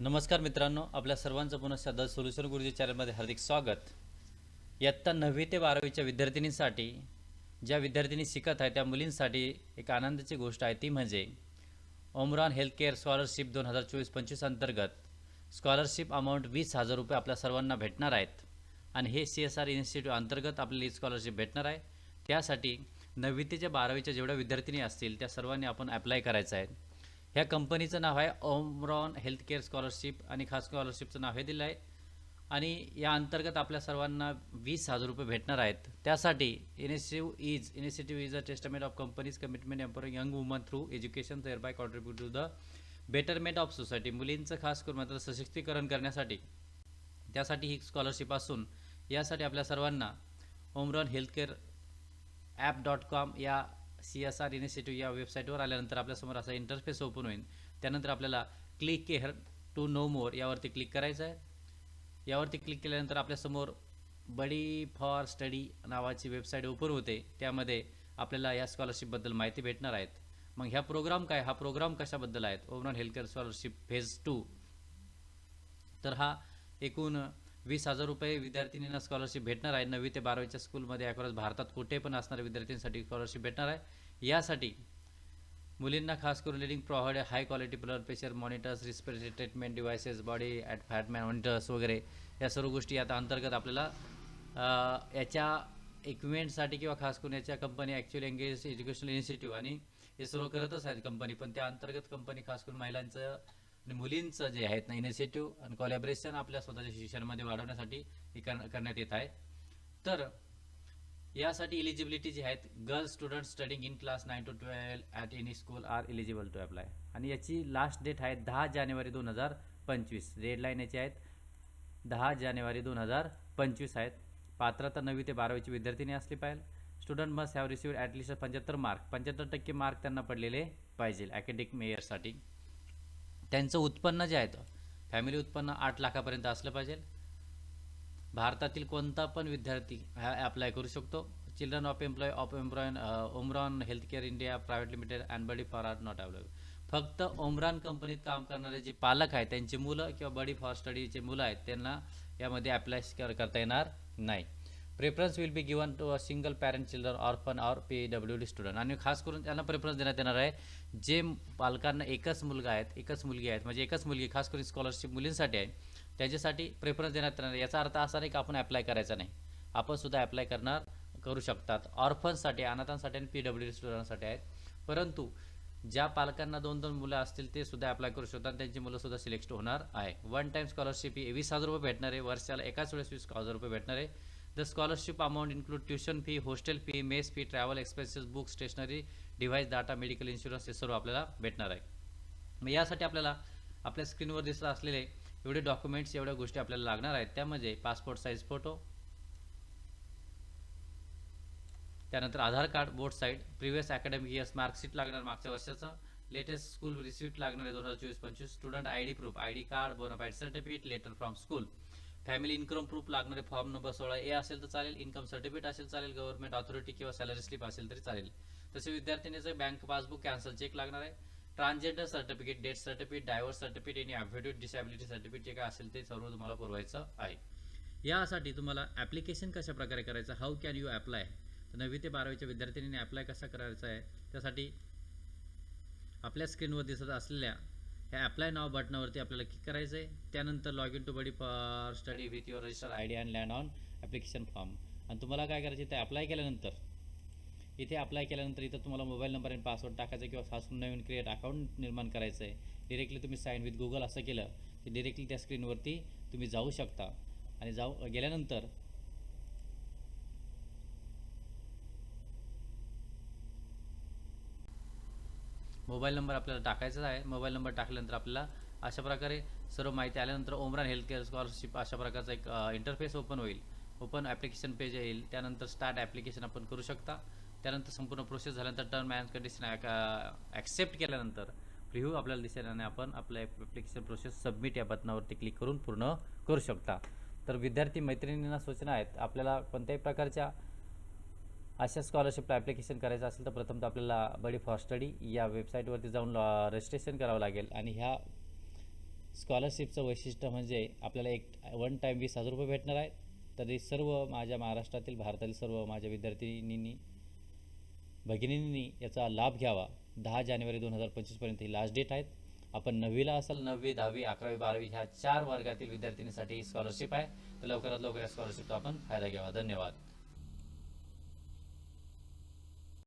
नमस्कार मित्रांनो आपल्या सर्वांचं पुन्हा सदा सोल्युशन गुरुजी चॅनलमध्ये हार्दिक स्वागत. इयत्ता नववी ते बारावीच्या विद्यार्थिनींसाठी ज्या विद्यार्थिनी शिकत आहे त्या मुलींसाठी एक आनंदाची गोष्ट आहे ती म्हणजे ओमरॉन हेल्थकेअर स्कॉलरशिप दोन हजार चोवीस पंचवीस अंतर्गत स्कॉलरशिप अमाऊंट वीस हजार रुपये आपल्या सर्वांना भेटणार आहेत. आणि हे सी एस आर इन्स्टिट्यूट अंतर्गत आपल्याला ही स्कॉलरशिप भेटणार आहे. त्यासाठी नववी ते बारावीच्या जेवढ्या विद्यार्थिनी असतील त्या सर्वांनी आपण अप्लाय करायचं आहे. ह्या कंपनीचं नाव आहे ओमरॉन हेल्थकेअर स्कॉलरशिप आणि खास स्कॉलरशिपचं नाव हे दिलं आहे. आणि या अंतर्गत आपल्या सर्वांना वीस हजार रुपये भेटणार आहेत. त्यासाठी initiative is initiative is a testament of companies commitment empowering young women through education there by contribute to the betterment of society. मुलींचं खास करून मात्र सशक्तीकरण करण्यासाठी त्यासाठी ही स्कॉलरशिप असून यासाठी आपल्या सर्वांना Omron healthcare app dot com या सी एस आर इनिशिएटिव्ह या वेबसाईटवर आल्यानंतर आपल्यासमोर असा इंटरफेस ओपन होईल. त्यानंतर आपल्याला click here to know more यावरती क्लिक करायचं आहे यावरती क्लिक केल्यानंतर आपल्यासमोर बडी फॉर स्टडी नावाची वेबसाईट ओपन होते. त्यामध्ये आपल्याला या स्कॉलरशिपबद्दल माहिती भेटणार आहेत. मग ह्या प्रोग्राम काय? हा प्रोग्राम कशाबद्दल आहेत? Overall healthcare scholarship phase two तर हा एकूण वीस हजार रुपये विद्यार्थिनींना स्कॉलरशिप भेटणार आहे. नववी ते बारावीच्या स्कूलमध्ये अक्रॉस भारतात कुठे पण असणाऱ्या विद्यार्थ्यांसाठी स्कॉलरशिप भेटणार आहे. यासाठी मुलींना खास करून leading provide high quality blood pressure monitors respiratory treatment devices body at fat monitors वगैरे या सर्व गोष्टी आता अंतर्गत आपल्याला याच्या इक्विपमेंटसाठी किंवा खास करून याच्या company actually engage educational institute आणि हे सर्व करतच आहेत कंपनी पण त्या अंतर्गत कंपनी खास करून महिलांचं आणि मुलींचं जे आहेत ना इनिशिएटिव्ह आणि कॉलॅबरेशन आपल्या स्वतःच्या शिक्षणामध्ये वाढवण्यासाठी हे कर- करण्यात येत आहे. तर यासाठी इलिजिबिलिटी जी आहेत girls student studying in class nine to twelve at any school are eligible to apply आणि याची लास्ट डेट आहे दहा जानेवारी दोन हजार पंचवीस. डेडलाईन याची आहेत दहा जानेवारी दोन हजार पंचवीस आहेत. पात्रता नववी ते बारावीची विद्यार्थिनी असली पाहिजे. Student must have receive at least पंच्याहत्तर मार्क पंच्याहत्तर टक्के मार्क त्यांना पडलेले पाहिजे अकॅडमिक मेयरसाठी त्यांचं उत्पन्न जे आहे फॅमिली उत्पन्न आठ लाखापर्यंत असलं पाहिजे. भारतातील कोणता पण विद्यार्थी हा ॲप्लाय करू शकतो. Children of employ of employ Omron Healthcare India Private Limited and buddy for are not available फक्त ओमरान कंपनीत काम करणारे जे पालक आहेत त्यांची मुलं किंवा बडी फॉर स्टडीचे मुलं आहेत त्यांना यामध्ये अप्लाय करता येणार नाही. Preference will be given to a single parent children orphan or P W D student आणि खास करून त्यांना प्रेफरन्स देण्यात येणार आहे जे पालकांना एकच मुलगा आहेत एकच मुलगी आहेत म्हणजे एकच मुलगी खास करून स्कॉलरशिप मुलींसाठी आहे त्याच्यासाठी प्रेफरन्स देण्यात येणार याचा अर्थ असा नाही की आपण अप्लाय करायचा नाही. आपण सुद्धा अप्लाय करणार करू शकतात. ऑर्फन्ससाठी अनाथांसाठी आणि पी डब्ल्यू डी स्टुडंटसाठी आहेत. परंतु ज्या पालकांना दोन दोन मुलं असतील ते सुद्धा अप्लाय करू शकतात त्यांची मुलं सुद्धा सिलेक्ट होणार आहे. वन टाइम स्कॉलरशिप ही वीस हजार रुपये भेटणार आहे. वर्षाला एकाच वेळेस वीस हजार रुपये भेटणार आहे. The scholarship amount include tuition fee hostel fee mess fee travel expenses book stationery device data medical insurance हे सर्व आपल्याला भेटणार आहे. मग यासाठी आपल्याला आपल्या स्क्रीनवर दिसत असलेले एवढे डॉक्युमेंट्स एवढ्या गोष्टी आपल्याला लागणार आहेत. त्यामध्ये पासपोर्ट साईज फोटो त्यानंतर Aadhaar card board side previous academic years marksheet लागणार मागच्या वर्षाचं लेटेस्ट स्कूल रिसिप्ट लागणार आहे दोन हजार चोवीस पंचवीस student I D proof I D card bonafide certificate letter from school family income proof लागणारे फॉर्म नंबर सोळा ए असेल तर चालेल इन्कम सर्टिफिकेट असेल चालेल गव्हर्नमेंट ऑथॉरिटी किंवा सॅलरी स्लिप असेल तरी चालेल. तसे विद्यार्थ्यांचं बँक पासबुक कॅन्सल चेक लागणार आहे. Transgender certificate death certificate divorce certificate आणि ॲफिडेविट डिसॅबिलिटी सर्टिफिकेट जे काय असेल ते सर्व तुम्हाला पुरवायचं आहे. यासाठी तुम्हाला ॲप्लिकेशन कशा प्रकारे करायचं हाऊ कॅन यू ॲप्लाय तर नववी ते बारावीच्या विद्यार्थिनींनी अप्लाय कसा करायचा आहे त्यासाठी आपल्या स्क्रीनवर दिसत असलेल्या ह्या ॲप्लाय नाव बटनावरती आपल्याला क्लिक करायचं आहे त्यानंतर log in to buddy for study with your register I D and land on application form आणि तुम्हाला काय करायचं ते अप्लाय केल्यानंतर इथे अप्लाय केल्यानंतर इथं तुम्हाला मोबाईल नंबर आणि पासवर्ड टाकायचा किंवा सासून नवीन क्रिएट अकाउंट निर्माण करायचं आहे डिरेक्टली तुम्ही साईन विथ गुगल असं केलं की डिरेक्टली त्या स्क्रीनवरती तुम्ही जाऊ शकता. आणि जाऊ गेल्यानंतर मोबाईल नंबर आपल्याला टाकायचा आहे. मोबाईल नंबर टाकल्यानंतर आपल्याला अशा प्रकारे सर्व माहिती आल्यानंतर ओमरान हेल्थ केअर स्कॉलरशिप अशा प्रकारचा एक इंटरफेस ओपन होईल. ओपन ॲप्लिकेशन पेज येईल. त्यानंतर स्टार्ट ॲप्लिकेशन आपण करू शकता. त्यानंतर संपूर्ण प्रोसेस झाल्यानंतर टर्म अँड कंडिशन ॲक्सेप्ट केल्यानंतर रिव्ह्यू आपल्याला दिसेल आणि आपण आपलं ॲप्लिकेशन प्रोसेस सबमिट या बटनावरती क्लिक करून पूर्ण करू शकता. तर विद्यार्थी मैत्रिणींना सूचना आहेत आपल्याला कोणत्याही प्रकारच्या अशा स्कॉलरशिपला ॲप्लिकेशन करायचं असेल तर प्रथम तर आपल्याला बडी फॉर स्टडी या वेबसाईटवरती जाऊन रजिस्ट्रेशन करावं लागेल. आणि ह्या स्कॉलरशिपचं वैशिष्ट्य म्हणजे आपल्याला एक वन टाईम वीस हजार रुपये भेटणार आहेत. तरी सर्व माझ्या महाराष्ट्रातील भारतातील सर्व माझ्या विद्यार्थिनींनी भगिनींनी याचा लाभ घ्यावा. दहा जानेवारी दोन हजार पंचवीसपर्यंत ही लास्ट डेट आहेत. आपण नववीला असाल. नववी दहावी अकरावी बारावी ह्या चार वर्गातील विद्यार्थिनींसाठी स्कॉलरशिप आहे. तर लवकरात लवकर या स्कॉलरशिपचा आपण फायदा घ्यावा. धन्यवाद.